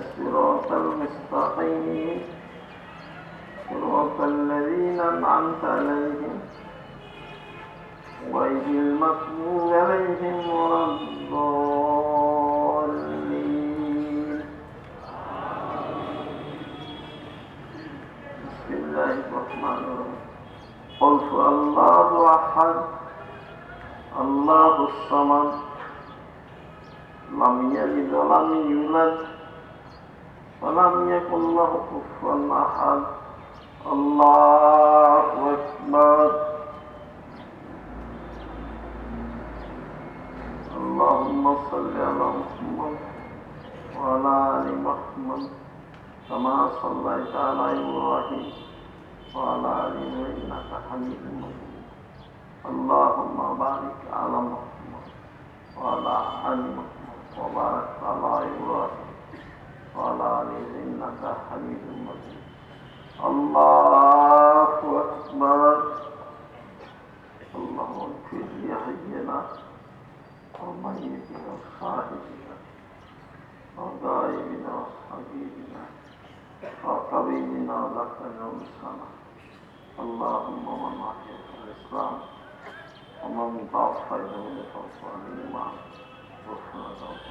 الصراط المستقيم. صراط الذين أنعمت عليهم غير المغضوب عليهم ولا الضالين. بسم الله الرحمن الرحيم. قل الله أحد. الله الصمد. لم يلد ولم يولد. ولم يكن له كفوا أحد. الله أكبر. اللهم صل على محمد وعلى آل محمد كما صليت على إبراهيم وعلى آل إنك حميد مجيد. اللهم بارك على محمد وعلى آل محمد وبارك على إبراهيم وعلى آل إنك حميد مجيد الله أكبر. اللهم اغفر لحينا وميتنا وصاحبنا وغائبنا وحبيبنا وقريبنا لك نوسنا. اللهم من أحيا الإسلام ومن توفينا من توفى الإيمان. وفنا توفى